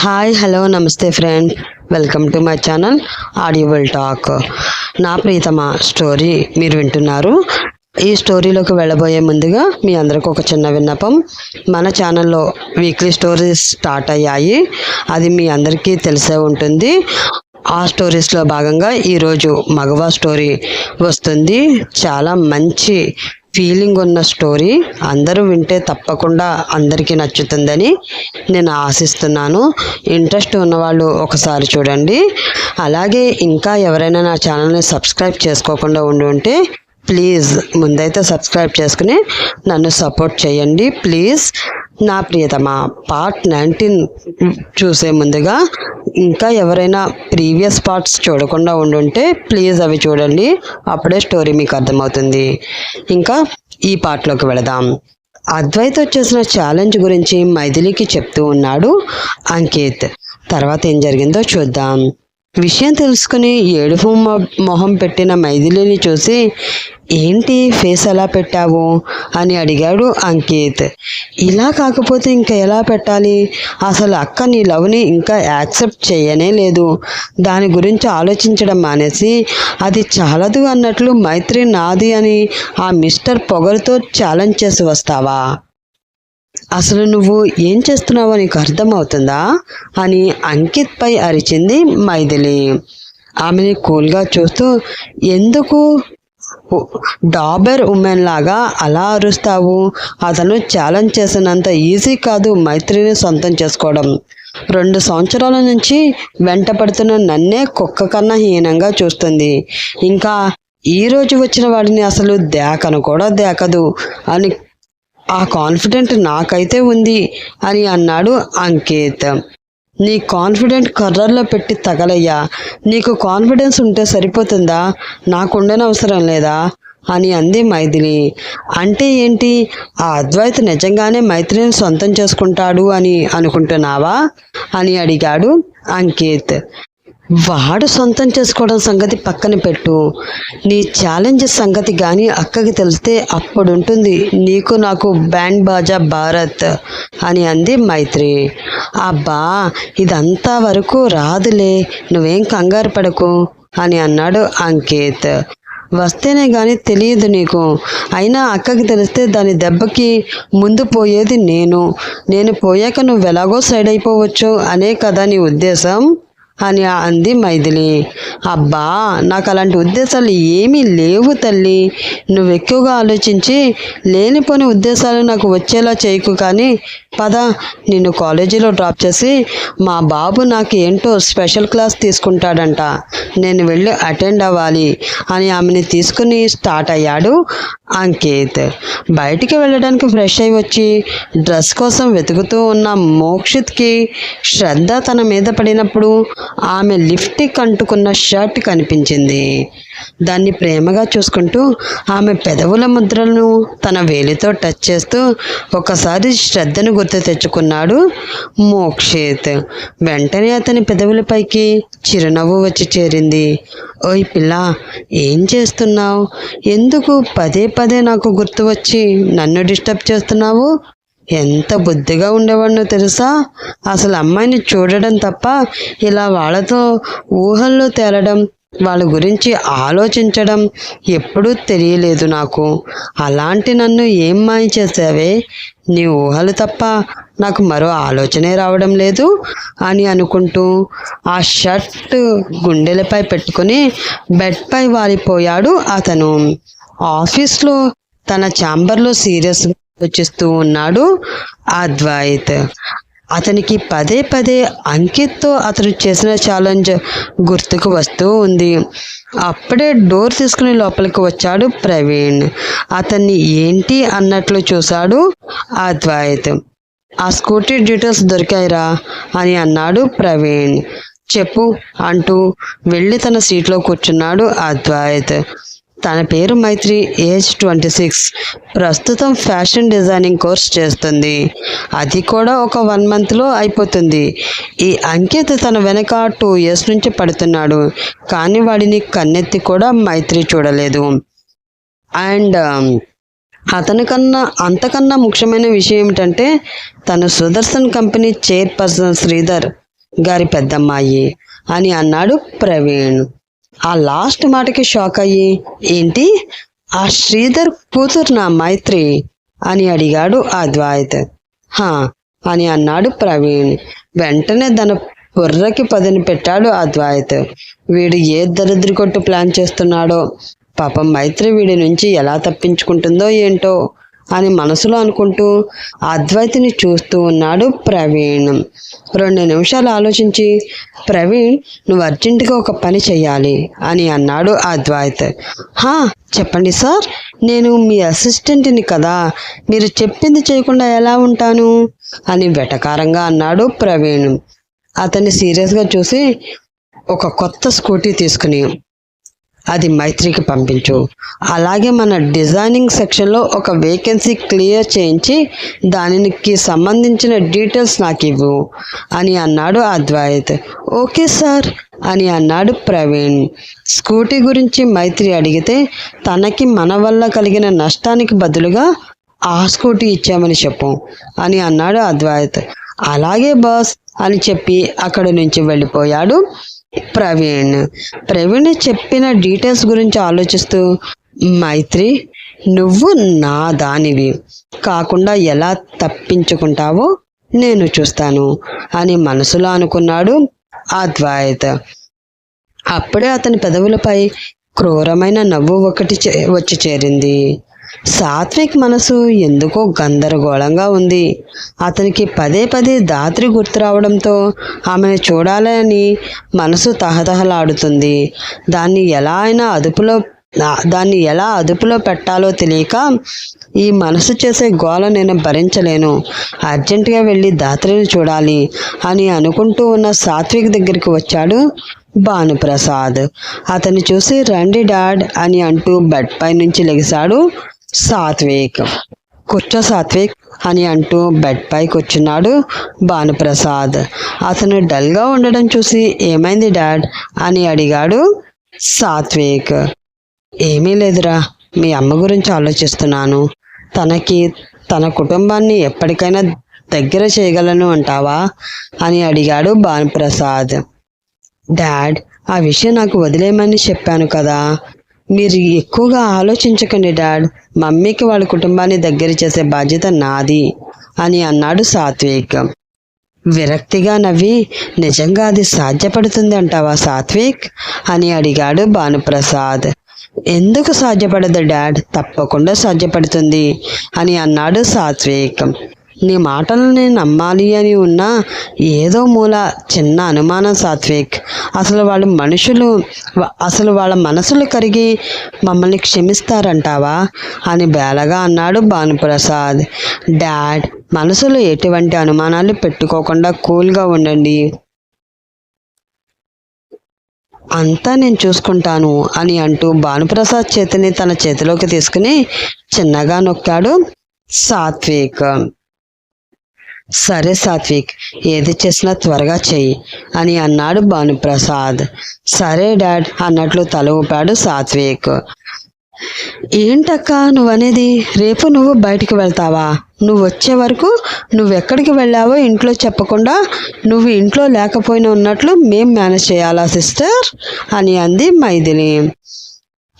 Hi hello namaste friend. Welcome to my channel Audible Talk. నా ప్రీతమ story మీరు వింటున్నారు. ఈ స్టోరీలోకి వెళ్ళబోయే ముందుగా మీ అందరికి ఒక చిన్న విన్నపం. మన ఛానల్లో వీక్లీ స్టోరీస్ స్టార్ట్ అయ్యాయి. అది మీ అందరికీ తెలిసే ఉంటుంది. ఆ స్టోరీస్లో భాగంగా ఈరోజు మగవా స్టోరీ వస్తుంది. చాలా మంచి ఫీలింగ్ ఉన్న స్టోరీ అందరూ వింటే తప్పకుండా అందరికీ నచ్చుతుందని నేను ఆశిస్తున్నాను. ఇంట్రెస్ట్ ఉన్నవాళ్ళు ఒకసారి చూడండి. అలాగే ఇంకా ఎవరైనా నా ఛానల్ని సబ్స్క్రైబ్ చేసుకోకుండా ఉండి ఉంటే ప్లీజ్ ముందైతే సబ్స్క్రైబ్ చేసుకుని నన్ను సపోర్ట్ చేయండి. ప్లీజ్ నా ప్రియతమ పార్ట్ నైన్టీన్ చూసే ముందుగా ఇంకా ఎవరైనా ప్రీవియస్ పార్ట్స్ చూడకుండా ఉండుంటే ప్లీజ్ అవి చూడండి. అప్పుడే స్టోరీ మీకు అర్థమవుతుంది. ఇంకా ఈ పార్ట్లోకి వెళదాం. అద్వైత్ వచ్చేసిన ఛాలెంజ్ గురించి మైథిలికి చెప్తూ ఉన్నాడు అంకిత్. తర్వాత ఏం జరిగిందో చూద్దాం. విషయం తెలుసుకుని ఏడుపు మొహం పెట్టిన మైథిలిని చూసి ఏంటి ఫేస్ ఎలా పెట్టావు? అని అడిగాడు అంకిత్. ఇలా కాకపోతే ఇంకా ఎలా పెట్టాలి? అసలు అక్క నీ లవ్ని ఇంకా యాక్సెప్ట్ చేయనే లేదు. దాని గురించి ఆలోచించడం మానేసి అది చాలదు అన్నట్లు మైత్రి నాది అని ఆ మిస్టర్ పొగరుతో ఛాలెంజ్ చేసి వస్తావా? అసలు నువ్వు ఏం చేస్తున్నావో నీకు అర్థమవుతుందా? అని అంకిత్పై అరిచింది మైథిలి. ఆమెని కూల్గా చూస్తూ ఎందుకు? డాబర్ ఉమెన్ లాగా అలా అరుస్తావు? అతను ఛాలెంజ్ చేసినంత ఈజీ కాదు మైత్రిని సొంతం చేసుకోవడం. రెండు సంవత్సరాల నుంచి వెంట పడుతున్న నన్నే కుక్క కన్నా హీనంగా చూస్తుంది. ఇంకా ఈ రోజు వచ్చిన వాడిని అసలు దేకను కూడా దేకదు. అని ఆ కాన్ఫిడెంట్ నాకైతే ఉంది అని అన్నాడు అంకిత్. నీ కాన్ఫిడెంట్ కర్రర్లో పెట్టి తగలయ్యా. నీకు కాన్ఫిడెన్స్ ఉంటే సరిపోతుందా? నాకు ఉండనవసరం లేదా? అని అంది మైథిలి. అంటే ఏంటి? ఆ అద్వైత్ నిజంగానే మైత్రిని సొంతం చేసుకుంటాడు అని అనుకుంటున్నావా? అని అడిగాడు అంకిత్. వాడు సొంతం చేసుకోవడం సంగతి పక్కన పెట్టు. నీ ఛాలెంజ్ సంగతి కానీ అక్కకి తెలిస్తే అప్పుడుంటుంది. నీకు నాకు బ్యాండ్ బాజా భారత్ అని అంది మైత్రి. అబ్బా ఇదంతా వరకు రాదులే. నువ్వేం కంగారు పడకు అని అన్నాడు అంకిత్. వస్తేనే కానీ తెలియదు నీకు. అయినా అక్కకి తెలిస్తే దాని దెబ్బకి ముందు పోయేది నేను. నేను పోయాక నువ్వు ఎలాగో సైడ్ అయిపోవచ్చు అనే కదా నీ ఉద్దేశం? అని అంది మైథిలి. అబ్బా నాకు అలాంటి ఉద్దేశాలు ఏమీ లేవు తల్లి. నువ్వు ఎక్కువగా ఆలోచించి లేనిపోని ఉద్దేశాలు నాకు వచ్చేలా చేయకు కానీ పద నిన్ను కాలేజీలో డ్రాప్ చేసి మా బాబు నాకు ఏంటో స్పెషల్ క్లాస్ తీసుకుంటాడంట. నేను వెళ్ళి అటెండ్ అవ్వాలి అని ఆమెని తీసుకుని స్టార్ట్ అయ్యాడు అంకిత్. బయటికి వెళ్ళడానికి ఫ్రెష్ అయి వచ్చి డ్రెస్ కోసం వెతుకుతూ ఉన్న మోక్షిత్కి శ్రద్ధ తన మీద పడినప్పుడు ఆమె లిఫ్ట్కి అంటుకున్న షర్ట్ కనిపించింది. దాన్ని ప్రేమగా చూసుకుంటూ ఆమె పెదవుల ముద్రలను తన వేలితో టచ్ చేస్తూ ఒకసారి శ్రద్ధను గుర్తు తెచ్చుకున్నాడు మోక్షిత్. వెంటనే అతని పెదవులపైకి చిరునవ్వు వచ్చి చేరింది. ఓయ్ పిల్ల ఏం చేస్తున్నావు? ఎందుకు పదే పదే నాకు గుర్తు వచ్చి నన్ను డిస్టర్బ్ చేస్తున్నావు? ఎంత బుద్ధిగా ఉండేవాడినో తెలుసా? అసలు అమ్మాయిని చూడడం తప్ప ఇలా వాళ్ళతో ఊహల్లో తేలడం వాళ్ళ గురించి ఆలోచించడం ఎప్పుడూ తెలియలేదు నాకు. అలాంటి నన్ను ఏం మాయ చేసావే నీ ఊహలు తప్ప నాకు మరో ఆలోచనే రావడం లేదు అని అనుకుంటూ ఆ షర్ట్ గుండెలపై పెట్టుకుని బెడ్పై వాలిపోయాడు అతను. ఆఫీస్లో తన ఛాంబర్లో సీరియస్ ఆలోచిస్తూ ఉన్నాడు అద్వైత్. అతనికి పదే పదే అంకిత్తో అతను చేసిన ఛాలెంజ్ గుర్తుకు వస్తూ ఉంది. అప్పుడే డోర్ తీసుకుని లోపలికి వచ్చాడు ప్రవీణ్. అతన్ని ఏంటి అన్నట్లు చూశాడు అద్వైత్. ఆ స్కూటీ డీటెయిల్స్ దొరికాయిరా అని అన్నాడు ప్రవీణ్. చెప్పు అంటూ వెళ్ళి తన సీట్లో కూర్చున్నాడు అద్వైత్. తన పేరు మైత్రి ఏజ్ ట్వంటీ సిక్స్. ప్రస్తుతం ఫ్యాషన్ డిజైనింగ్ కోర్స్ చేస్తుంది. అది కూడా ఒక వన్ మంత్లో అయిపోతుంది. ఈ అంకిత్ తన వెనక టూ ఇయర్స్ నుంచి పడుతున్నాడు. కానీ వాడిని కన్నెత్తి కూడా మైత్రి చూడలేదు. అండ్ అతనికన్నా అంతకన్నా ముఖ్యమైన విషయం ఏమిటంటే తను సుదర్శన్ కంపెనీ చైర్పర్సన్ శ్రీధర్ గారి పెద్దమ్మాయి అని అన్నాడు ప్రవీణ్. ఆ లాస్ట్ మాటకి షాక్ అయ్యి ఏంటి? ఆ శ్రీధర్ కూతురు నా మైత్రి అని అడిగాడు అద్వైత్. హా అని అన్నాడు ప్రవీణ్. వెంటనే తన బుర్రకి పదును పెట్టాడు అద్వైత్. వీడు ఏ దరిద్ర కొట్టు ప్లాన్ చేస్తున్నాడో పాపం మైత్రి వీడి నుంచి ఎలా తప్పించుకుంటుందో ఏంటో అని మనసులో అనుకుంటూ అద్వైతిని చూస్తూ ఉన్నాడు ప్రవీణ్. రెండు నిమిషాలు ఆలోచించి ప్రవీణ్ నువ్వు అర్జెంటుగా ఒక పని చెయ్యాలి అని అన్నాడు అద్వైత్. హా చెప్పండి సార్ నేను మీ అసిస్టెంట్ని కదా మీరు చెప్పింది చేయకుండా ఎలా ఉంటాను? అని వెటకారంగా అన్నాడు ప్రవీణ్. అతన్ని సీరియస్గా చూసి ఒక కొత్త స్కూటీ తీసుకుని అది మైత్రికి పంపించు. అలాగే మన డిజైనింగ్ సెక్షన్లో ఒక వేకెన్సీ క్లియర్ చేయించి దానికి సంబంధించిన డీటెయిల్స్ నాకు ఇవ్వు అని అన్నాడు అద్వైత్. ఓకే సార్ అని అన్నాడు ప్రవీణ్. స్కూటీ గురించి మైత్రి అడిగితే తనకి మన వల్ల కలిగిన నష్టానికి బదులుగా ఆ స్కూటీ ఇచ్చామని చెప్పు అని అన్నాడు అద్వైత్. అలాగే బాస్ అని చెప్పి అక్కడి నుంచి వెళ్ళిపోయాడు. ప్రవీణ్. ప్రవీణ్ చెప్పిన డీటెయిల్స్ గురించి ఆలోచిస్తూ మైత్రి నువ్వు నా దానివి. కాకుండా ఎలా తప్పించుకుంటావో నేను చూస్తాను అని మనసులో అనుకున్నాడు అద్వైత్. అప్పుడే అతని పెదవులపై క్రూరమైన నవ్వు ఒకటి చే- వచ్చి చేరింది. సాత్విక్ మనసు ఎందుకో గందరగోళంగా ఉంది. అతనికి పదే పదే దాత్రి గుర్తు రావడంతో ఆమెను చూడాలని మనసు తహతహలాడుతుంది. దాన్ని ఎలా అయినా అదుపులో దాన్ని ఎలా అదుపులో పెట్టాలో తెలియక ఈ మనసు చేసే గోల నేను భరించలేను. అర్జెంటుగా వెళ్ళి దాత్రిని చూడాలి అని అనుకుంటూ ఉన్న సాత్విక్ దగ్గరికి వచ్చాడు భానుప్రసాద్. అతన్ని చూసి రండి డాడ్ అని అంటూ బెడ్ పై నుంచి లెగిశాడు సాత్విక్. కూర్చో సాత్విక్ అని అంటూ బెడ్ పై కూర్చున్నాడు భానుప్రసాద్. అతను డల్గా ఉండడం చూసి ఏమైంది డాడ్? అని అడిగాడు సాత్విక్. ఏమీ లేదురా మీ అమ్మ గురించి ఆలోచిస్తున్నాను. తనకి తన కుటుంబాన్ని ఎప్పటికైనా దగ్గర చేయగలను అంటావా? అని అడిగాడు భానుప్రసాద్. డాడ్ ఆ విషయం నాకు వదిలేయమని చెప్పాను కదా మీరు ఎక్కువగా ఆలోచించకండి డాడ్. మమ్మీకి వాళ్ళ కుటుంబాన్ని దగ్గర చేసే బాధ్యత నాది అని అన్నాడు సాత్విక్. విరక్తిగా నవ్వి నిజంగా అది సాధ్యపడుతుంది అంటావా సాత్విక్? అని అడిగాడు భానుప్రసాద్. ఎందుకు సాధ్యపడదు డాడ్? తప్పకుండా సాధ్యపడుతుంది అని అన్నాడు సాత్విక్. నీ మాటలను నేను నమ్మాలి అని ఉన్న ఏదో మూల చిన్న అనుమానం సాత్విక్. అసలు వాళ్ళు మనుషులు అసలు వాళ్ళ మనసులు కరిగి మమ్మల్ని క్షమిస్తారంటావా? అని బేలగా అన్నాడు భానుప్రసాద్. డాడ్ మనసులో ఎటువంటి అనుమానాలు పెట్టుకోకుండా కూల్గా ఉండండి. అంతా నేను చూసుకుంటాను అని అంటూ భానుప్రసాద్ చేతిని తన చేతిలోకి తీసుకుని చిన్నగా నొక్కాడు సాత్విక్. సరే సాత్విక్ ఏది చేసినా త్వరగా చెయ్యి అని అన్నాడు భానుప్రసాద్. సరే డాడ్ అన్నట్లు తల ఊపాడు సాత్విక్. ఏంటక్క నువ్వనేది? రేపు నువ్వు బయటికి వెళ్తావా? నువ్వు వచ్చే వరకు నువ్వెక్కడికి వెళ్ళావో ఇంట్లో చెప్పకుండా నువ్వు ఇంట్లో లేకపోయినా ఉన్నట్లు మేం మేనేజ్ చేయాలా సిస్టర్? అని అంది మైథిలి.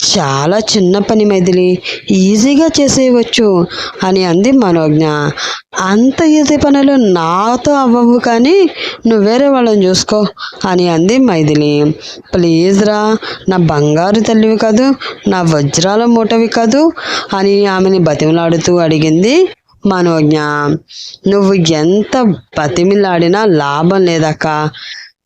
చాలా చిన్న పని మెదిలి ఈజీగా చేసేయవచ్చు అని అంది మనోజ్ఞ. అంత ఈజీ పనులు నాతో అవ్వవు కానీ నువ్వు వేరే వాళ్ళని చూసుకో అని అంది మైథిలి. ప్లీజ్ రా నా బంగారు తల్లివి కాదు నా వజ్రాల మూటవి కాదు అని ఆమెని బతిమలాడుతూ అడిగింది మనోజ్ఞ. నువ్వు ఎంత బతిమిలాడినా లాభం లేదక్క.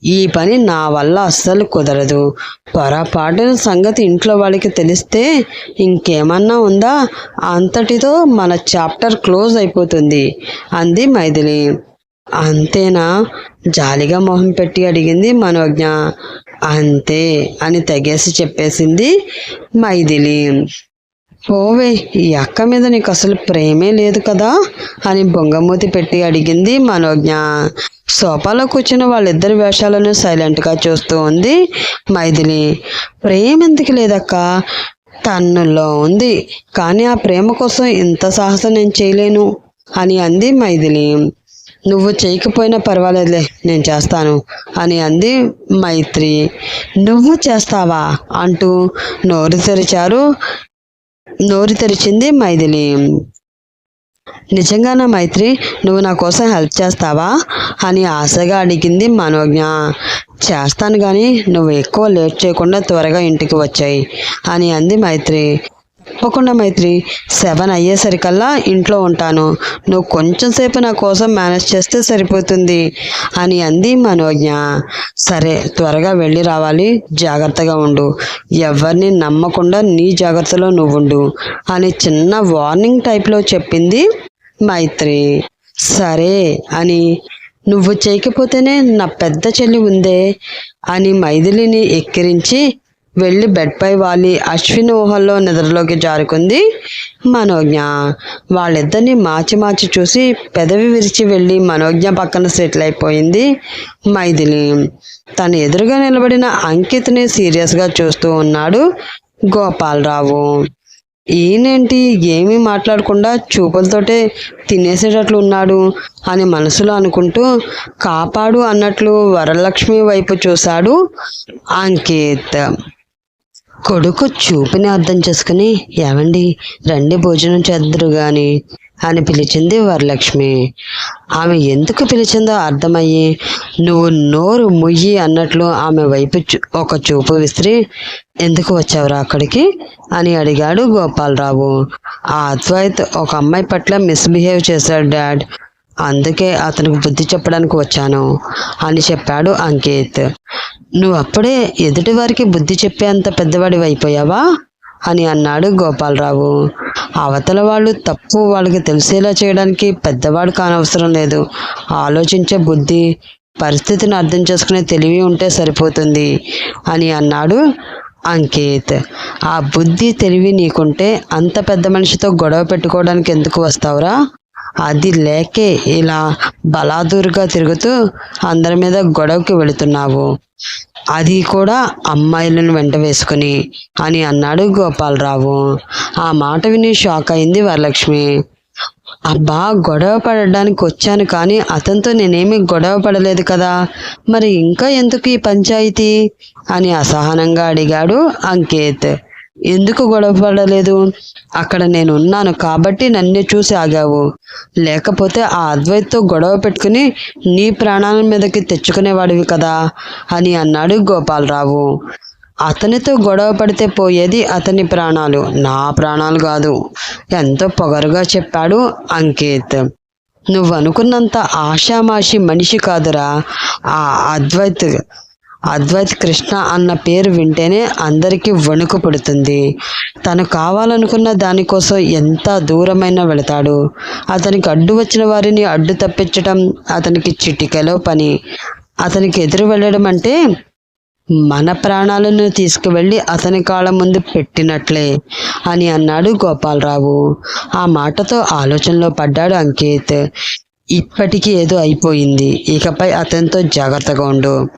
ఈ పని నా వల్ల అస్సలు కుదరదు. పొరపాటున సంగతి ఇంట్లో వాళ్ళకి తెలిస్తే ఇంకేమన్నా ఉందా? అంతటితో మన చాప్టర్ క్లోజ్ అయిపోతుంది. అంది మైథిలి. అంతేనా? జాలిగా మొహం పెట్టి అడిగింది మనోజ్ఞ. అంతే అని తెగేసి చెప్పేసింది మైథిలి. ఓవే ఈ అక్క మీద నీకు అసలు ప్రేమే లేదు కదా? అని బొంగమూతి పెట్టి అడిగింది మనోజ్ఞ. సోఫాలో కూర్చున్న వాళ్ళిద్దరి వేషాలను సైలెంట్గా చూస్తూ ఉంది మైథిలి. ప్రేమ ఎందుకు లేదక్క? తన్నులో ఉంది కానీ ఆ ప్రేమ కోసం ఇంత సాహసం నేను చేయలేను అని అంది మైథిలి. నువ్వు చేయకపోయినా పర్వాలేదులే నేను చేస్తాను అని అంది మైత్రి. నువ్వు చేస్తావా? అంటూ నోరు తెరిచారు నోరు తెరిచింది మైథిలి. నిజంగానా మైత్రి నువ్వు నా కోసం హెల్ప్ చేస్తావా? అని ఆశగా అడిగింది మనోజ్ఞ. చేస్తాను కానీ నువ్వు ఎక్కువ లేట్ చేయకుండా త్వరగా ఇంటికి వచ్చాయి అని అంది మైత్రి. తప్పకుండా మైత్రి. సెవెన్ అయ్యేసరికల్లా ఇంట్లో ఉంటాను. నువ్వు కొంచెం సేపు నా కోసం మేనేజ్ చేస్తే సరిపోతుంది అని అంది మనోజ్ఞ. సరే త్వరగా వెళ్ళి రావాలి. జాగ్రత్తగా ఉండు. ఎవరిని నమ్మకుండా నీ జాగ్రత్తలో నువ్వు ఉండు అని చిన్న వార్నింగ్ టైప్లో చెప్పింది మైత్రి. సరే అని. నువ్వు చేయకపోతేనే నా పెద్ద చెల్లి ఉందే అని మైథిలిని ఎక్కిరించి వెళ్ళి బెడ్పై వాలి అశ్విన్ ఊహల్లో నిద్రలోకి జారుకుంది మనోజ్ఞ. వాళ్ళిద్దరిని మార్చి మార్చి చూసి పెదవి విరిచి వెళ్ళి మనోజ్ఞ పక్కన సెటిల్ అయిపోయింది మైథిలి. తన ఎదురుగా నిలబడిన అంకిత్ని సీరియస్గా చూస్తూ ఉన్నాడు గోపాలరావు. ఈయనేంటి? ఏమీ మాట్లాడకుండా చూపులతోటే తినేసేటట్లు ఉన్నాడు అని మనసులో అనుకుంటూ కాపాడు అన్నట్లు వరలక్ష్మి వైపు చూశాడు అంకిత్. కొడుకు చూపుని అర్థం చేసుకుని ఏమండి రండి భోజనం చేద్దరు గాని అని పిలిచింది వరలక్ష్మి. ఆమె ఎందుకు పిలిచిందో అర్థమయ్యి నువ్వు నోరు ముయ్యి అన్నట్లు ఆమె వైపు చూ- ఒక చూపు విసిరి ఎందుకు వచ్చావురా అక్కడికి? అని అడిగాడు గోపాలరావు. ఆ అద్వైత్ ఒక అమ్మాయి పట్ల మిస్బిహేవ్ చేశాడు డాడ్. అందుకే అతనికి బుద్ధి చెప్పడానికి వచ్చాను అని చెప్పాడు అంకిత్. నువ్వు అప్పుడే ఎదుటి వారికి బుద్ధి చెప్పేంత పెద్దవాడి అయిపోయావా? అని అన్నాడు గోపాలరావు. అవతల వాళ్ళు తప్పు వాళ్ళకి తెలిసేలా చేయడానికి పెద్దవాడు కానవసరం లేదు. ఆలోచించే బుద్ధి పరిస్థితిని అర్థం చేసుకునే తెలివి ఉంటే సరిపోతుంది అని అన్నాడు అంకిత్. ఆ బుద్ధి తెలివి నీకుంటే అంత పెద్ద మనిషితో గొడవ పెట్టుకోవడానికి ఎందుకు వస్తావురా? అది లేకే ఇలా బలాదూరుగా తిరుగుతూ అందరి మీద గొడవకి వెళుతున్నావు. అది కూడా అమ్మాయిలను వెంట వేసుకుని అని అన్నాడు గోపాలరావు. ఆ మాట విని షాక్ అయింది వరలక్ష్మి. అబ్బా గొడవ పడడానికి వచ్చాను కానీ అతనితో నేనేమి గొడవ పడలేదు కదా. మరి ఇంకా ఎందుకు ఈ పంచాయతీ? అని అసహనంగా అడిగాడు అంకిత్. ఎందుకు గొడవపడలేదు అక్కడ నేను ఉన్నాను కాబట్టి నన్ను చూసి ఆగావు. లేకపోతే ఆ అద్వైత్తో గొడవ పెట్టుకుని నీ ప్రాణాల మీదకి తెచ్చుకునేవాడివి కదా అని అన్నాడు గోపాలరావు. అతనితో గొడవ పడితే పోయేది అతని ప్రాణాలు. నా ప్రాణాలు కాదు. ఎంతో పొగరుగా చెప్పాడు అంకిత్. నువ్వు అనుకున్నంత ఆషామాషి మనిషి కాదురా. ఆ అద్వైత్ అద్వైత్ కృష్ణ అన్న పేరు వింటేనే అందరికీ వణుకు పుడుతుంది. తను కావాలనుకున్న దానికోసం ఎంత దూరమైనా వెళతాడు. అతనికి అడ్డు వచ్చిన వారిని అడ్డు తప్పించడం అతనికి చిటికలో పని. అతనికి ఎదురు వెళ్ళడం అంటే మన ప్రాణాలను తీసుకువెళ్ళి అతని కాళ్ళ ముందు పెట్టినట్లే అని అన్నాడు గోపాలరావు. ఆ మాటతో ఆలోచనలో పడ్డాడు అంకిత్. ఇప్పటికీ ఏదో అయిపోయింది. ఇకపై అతనితో జాగ్రత్తగా ఉండు.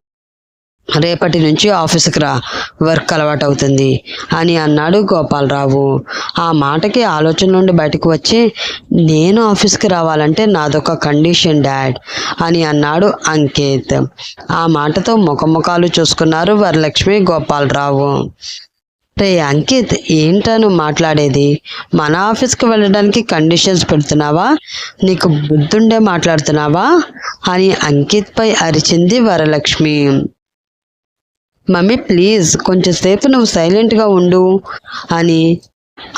రేపటి నుంచి ఆఫీసుకు రా. వర్క్ అలవాటు అవుతుంది అని అన్నాడు గోపాలరావు. ఆ మాటకి ఆలోచన నుండి బయటకు వచ్చి నేను ఆఫీస్కి రావాలంటే నాదొక కండిషన్ డాడ్ అని అన్నాడు అంకిత్. ఆ మాటతో ముఖముఖాలు చూసుకున్నారు వరలక్ష్మి గోపాలరావు. రే అంకిత్ ఏంటను మాట్లాడేది? మన ఆఫీస్కి వెళ్ళడానికి కండిషన్స్ పెడుతున్నావా? నీకు బుద్ధుండే మాట్లాడుతున్నావా? అని అంకిత్పై అరిచింది వరలక్ష్మి. మమ్మీ ప్లీజ్ కొంచెంసేపు నువ్వు సైలెంట్గా ఉండు అని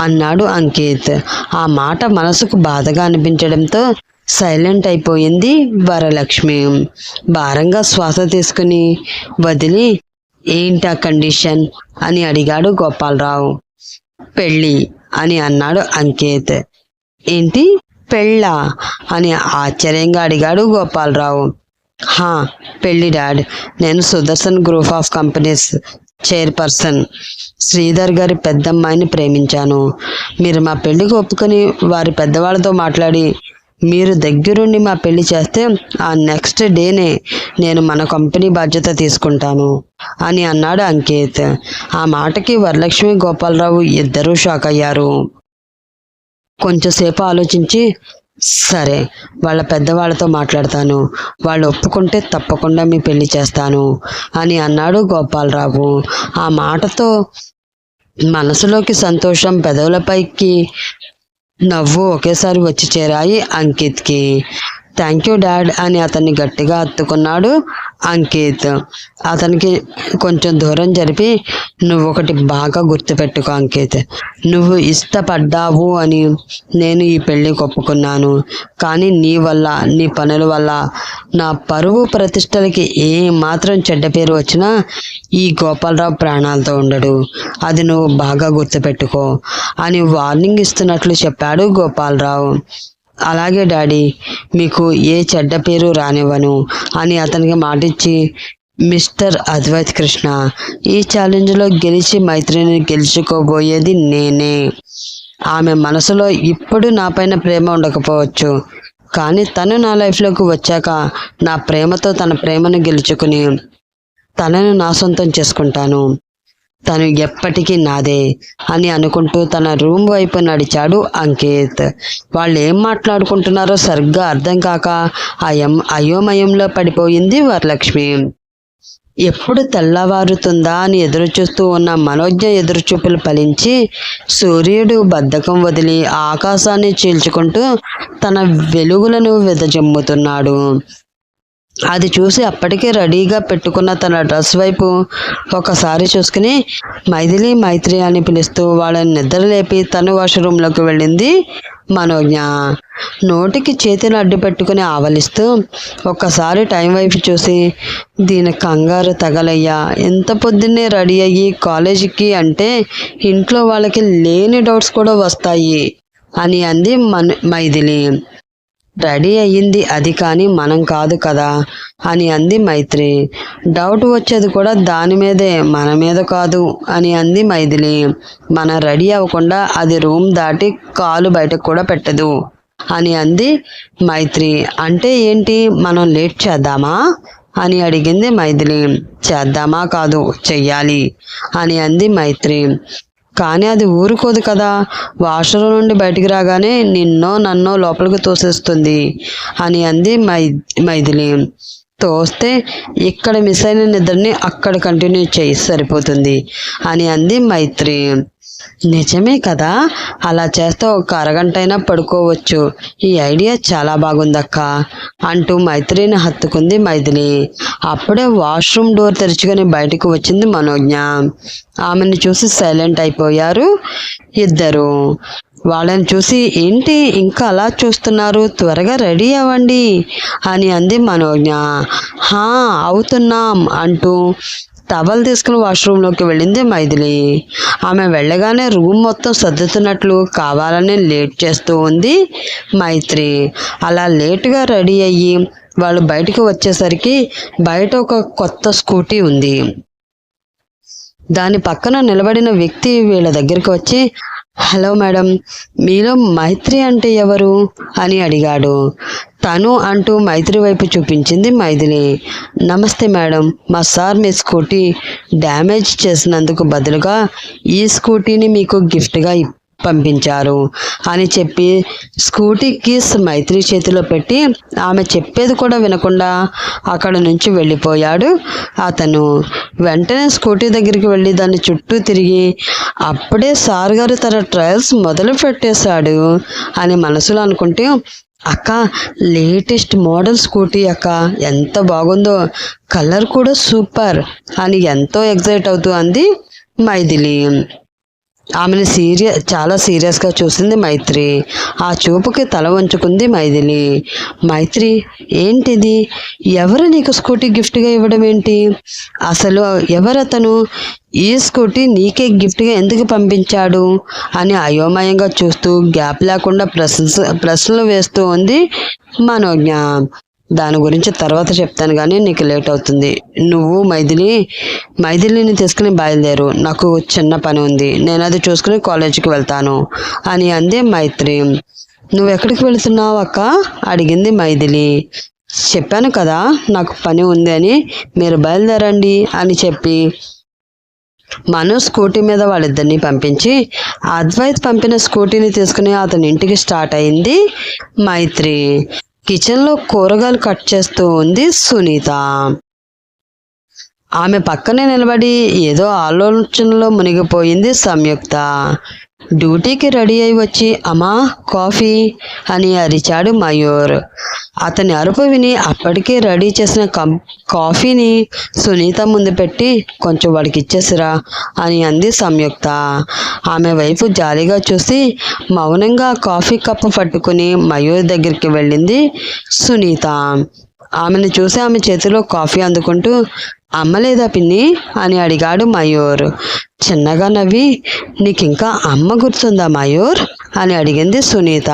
అన్నాడు అంకిత్. ఆ మాట మనసుకు బాధగా అనిపించడంతో సైలెంట్ అయిపోయింది వరలక్ష్మి. భారంగా శ్వాస తీసుకుని వదిలి ఏంటా కండిషన్? అని అడిగాడు గోపాలరావు. పెళ్ళి అని అన్నాడు అంకిత్. ఏంటి? పెళ్ళా? అని ఆశ్చర్యంగా అడిగాడు గోపాలరావు. హా పెళ్ళి డాడ్. నేను Sudarshan group of companies chairperson. Sridhar గారి పెద్దమ్మాయిని ప్రేమించాను. మీరు మా పెళ్ళికి ఒప్పుకొని వారి పెద్దవాళ్ళతో మాట్లాడి మీరు దగ్గరుండి మా పెళ్ళి చేస్తే ఆ నెక్స్ట్ డేనే నేను మన కంపెనీ బాధ్యత తీసుకుంటాను అని అన్నాడు అంకిత్. ఆ మాటకి వరలక్ష్మి గోపాలరావు ఇద్దరూ షాక్ అయ్యారు కొంచెంసేపు ఆలోచించి సరే వాళ్ళ పెద్దవాళ్ళతో మాట్లాడతాను. వాళ్ళు ఒప్పుకుంటే తప్పకుండా మీ పెళ్ళి చేస్తాను అని అన్నాడు గోపాలరావు. ఆ మాటతో మనసులోకి సంతోషం పెదవులపైకి నవ్వు ఒకేసారి వచ్చి చేరాయి అంకిత్కి. థ్యాంక్ యూ డాడ్ అని అతన్ని గట్టిగా అత్తుకున్నాడు అంకిత్. అతనికి కొంచెం దూరం జరిపి నువ్వు ఒకటి బాగా గుర్తుపెట్టుకో అంకిత్. నువ్వు ఇష్టపడ్డావు అని నేను ఈ పెళ్ళి ఒప్పుకున్నాను. కానీ నీ వల్ల నీ పనుల వల్ల నా పరువు ప్రతిష్టలకి ఏ మాత్రం చెడ్డ పేరు వచ్చినా ఈ గోపాలరావు ప్రాణాలతో ఉండడు. అది నువ్వు బాగా గుర్తుపెట్టుకో అని వార్నింగ్ ఇస్తున్నట్లు చెప్పాడు గోపాలరావు. అలాగే డాడీ మీకు ఏ చెడ్డ పేరు రానివ్వను అని అతనికి మాటిచ్చి మిస్టర్ అద్వైత్ కృష్ణ ఈ ఛాలెంజ్లో గెలిచి మైత్రిని గెలుచుకోబోయేది నేనే. ఆమె మనసులో ఇప్పుడు నాపైన ప్రేమ ఉండకపోవచ్చు. కానీ తను నా లైఫ్లోకి వచ్చాక నా ప్రేమతో తన ప్రేమను గెలుచుకుని తనను నా సొంతం చేసుకుంటాను. తను ఎప్పటికీ నాదే అని అనుకుంటూ తన రూమ్ వైపు నడిచాడు అంకిత్. వాళ్ళు ఏం మాట్లాడుకుంటున్నారో సరిగ్గా అర్థం కాక అయం అయోమయంలో పడిపోయింది వరలక్ష్మి. ఎప్పుడు తెల్లవారుతుందా అని ఎదురుచూస్తూ ఉన్న మనోజ్ఞ ఎదురుచూపులు ఫలించి సూర్యుడు బద్ధకం వదిలి ఆకాశాన్ని చీల్చుకుంటూ తన వెలుగులను వెదజమ్ముతున్నాడు. అది చూసి అప్పటికే రెడీగా పెట్టుకున్న తన డ్రెస్ వైపు ఒకసారి చూసుకుని మైథిలి మైత్రి అని పిలుస్తూ వాళ్ళని నిద్రలేపి తను వాష్రూమ్లోకి వెళ్ళింది మనోజ్ఞ. నోటికి చేతిని అడ్డు పెట్టుకుని ఆవలిస్తూ ఒక్కసారి టైం వైపు చూసి దీని కంగారు తగలయ్యా. ఎంత పొద్దున్నే రెడీ అయ్యి కాలేజీకి అంటే ఇంట్లో వాళ్ళకి లేని డౌట్స్ కూడా వస్తాయి అని అంది మన మైథిలి. రెడీ అయ్యింది. అది కానీ మనం కాదు కదా? అని అంది మైత్రి. డౌట్ వచ్చేది కూడా దాని మీదే మన మీద కాదు అని అంది మైథిలి. మనం రెడీ అవ్వకుండా అది రూమ్ దాటి కాలు బయటకు కూడా పెట్టదు అని అంది మైత్రి. అంటే ఏంటి? మనం లేట్ చేద్దామా? అని అడిగింది మైథిలి. చేద్దామా కాదు చెయ్యాలి అని అంది మైత్రి. కానీ అది ఊరుకోదు కదా. వాష్రూమ్ నుండి బయటికి రాగానే నిన్నో నన్నో లోపలికి తోసేస్తుంది అని అంది మై మైథిలి. తోస్తే ఇక్కడ మిస్ అయిన నిద్రని అక్కడ కంటిన్యూ చేయి సరిపోతుంది అని అంది మైత్రి. నిజమే కదా? అలా చేస్తే ఒక అరగంట అయినా పడుకోవచ్చు. ఈ ఐడియా చాలా బాగుందక్క. అంటూ మైత్రిని హత్తుకుంది మైథిలి. అప్పుడే వాష్రూమ్ డోర్ తెరుచుకొని బయటకు వచ్చింది మనోజ్ఞ. ఆమెను చూసి సైలెంట్ అయిపోయారు ఇద్దరు. వాళ్ళని చూసి ఏంటి ఇంకా అలా చూస్తున్నారు? త్వరగా రెడీ అవ్వండి అని అంది మనోజ్ఞ. హా అవుతున్నాం అంటూ టవల్ తీసుకుని వాష్రూమ్లోకి వెళ్ళింది మైథిలి. ఆమె వెళ్ళగానే రూమ్ మొత్తం సర్దుతున్నట్లు కావాలని లేట్ చేస్తూ ఉంది మైత్రి. అలా లేటుగా రెడీ అయ్యి వాళ్ళు బయటకు వచ్చేసరికి బయట ఒక కొత్త స్కూటీ ఉంది. దాని పక్కన నిలబడిన వ్యక్తి వీళ్ళ దగ్గరికి వచ్చి హలో మేడం మీలో మైత్రి అంటే ఎవరు? అని అడిగాడు. తను అంటూ మైత్రి వైపు చూపించింది మైథిలి. నమస్తే మేడం మా సార్ మీ స్కూటీ డ్యామేజ్ చేసినందుకు బదులుగా ఈ స్కూటీని మీకు గిఫ్ట్గా ఇ- పంపించారు అని చెప్పి స్కూటీ కీస్ మైత్రి చేతిలో పెట్టి ఆమె చెప్పేది కూడా వినకుండా అక్కడ నుంచి వెళ్ళిపోయాడు. అతను వెంటనే స్కూటీ దగ్గరికి వెళ్ళి దాన్ని చుట్టూ తిరిగి అప్పుడే సార్ గారు తన ట్రయల్స్ మొదలు పెట్టేశాడు అని మనసులో అనుకుంటే అక్క లేటెస్ట్ మోడల్ స్కూటీ అక్క ఎంత బాగుందో కలర్ కూడా సూపర్ అని ఎంతో ఎగ్జైట్ అవుతూ అంది మైథిలి. ఆమెను సీరియస్ చాలా సీరియస్గా చూసింది మైత్రి. ఆ చూపుకి తల వంచుకుంది మైథిలి. మైత్రి ఏంటిది? ఎవరు నీకు స్కూటీ గిఫ్ట్గా ఇవ్వడం ఏంటి? అసలు ఎవరతను? ఈ స్కూటీ నీకే గిఫ్ట్గా ఎందుకు పంపించాడు? అని అయోమయంగా చూస్తూ గ్యాప్ లేకుండా ప్రశ్న ప్రశ్నలు వేస్తూ ఉంది మనోజ్ఞ. దాని గురించి తర్వాత చెప్తాను కానీ నీకు లేట్ అవుతుంది. నువ్వు మైథిలి మైథిలిని తీసుకుని బయలుదేరు. నాకు చిన్న పని ఉంది. నేను అది చూసుకుని కాలేజీకి వెళ్తాను. అని అంది మైత్రి. నువ్వు ఎక్కడికి వెళుతున్నావు అక్క? అడిగింది మైథిలి. చెప్పాను కదా నాకు పని ఉంది అని. మీరు బయలుదేరండి అని చెప్పి మను స్కూటీ మీద వాళ్ళిద్దరిని పంపించి అద్వైత్ పంపిన స్కూటీని తీసుకుని అతని ఇంటికి స్టార్ట్ అయింది మైత్రి. కిచెన్లో కూరగాయలు కట్ చేస్తూ ఉంది సునీత. ఆమె పక్కనే నిలబడి ఏదో ఆలోచనలో మునిగిపోయింది సంయుక్త. డ్యూటీకి రెడీ అయి వచ్చి అమ్మా కాఫీ అని అరిచాడు మయూర్. అతని అరుపు విని అప్పటికే రెడీ చేసిన కం కాఫీని సునీత ముందు పెట్టి కొంచెం వాడికి ఇచ్చేసిరా అని అంది సంయుక్త. ఆమె వైపు జాలిగా చూసి మౌనంగా కాఫీ కప్పు పట్టుకుని మయూర్ దగ్గరికి వెళ్ళింది సునీత. ఆమెను చూసి ఆమె చేతిలో కాఫీ అందుకుంటూ అమ్మలేదా పిన్ని అని అడిగాడు మయూర్. చిన్నగా నవ్వి నీకింకా అమ్మ గుర్తుందా మయూర్? అని అడిగింది సునీత.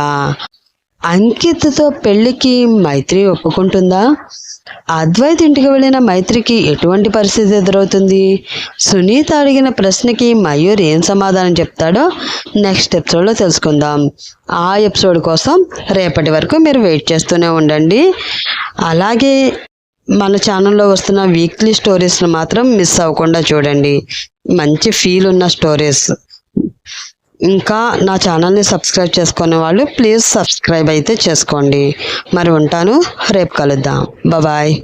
అంకిత్తో పెళ్ళికి మైత్రి ఒప్పుకుంటుందా? అద్వైత్ ఇంటికి వెళ్ళిన మైత్రికి ఎటువంటి పరిస్థితి ఎదురవుతుంది? సునీత అడిగిన ప్రశ్నకి మయూర్ ఏం సమాధానం చెప్తాడో నెక్స్ట్ ఎపిసోడ్లో తెలుసుకుందాం. ఆ ఎపిసోడ్ కోసం రేపటి వరకు మీరు వెయిట్ చేస్తూనే ఉండండి. అలాగే మన ఛానల్లో వస్తున్న వీక్లీ స్టోరీస్ని మాత్రం మిస్ అవ్వకుండా చూడండి. మంచి ఫీల్ ఉన్న స్టోరీస్ ఇంకా నా ఛానల్ని సబ్స్క్రైబ్ చేసుకునే వాళ్ళు ప్లీజ్ సబ్స్క్రైబ్ అయితే చేసుకోండి. మరి ఉంటాను. రేపు కలుద్దాం. బాయ్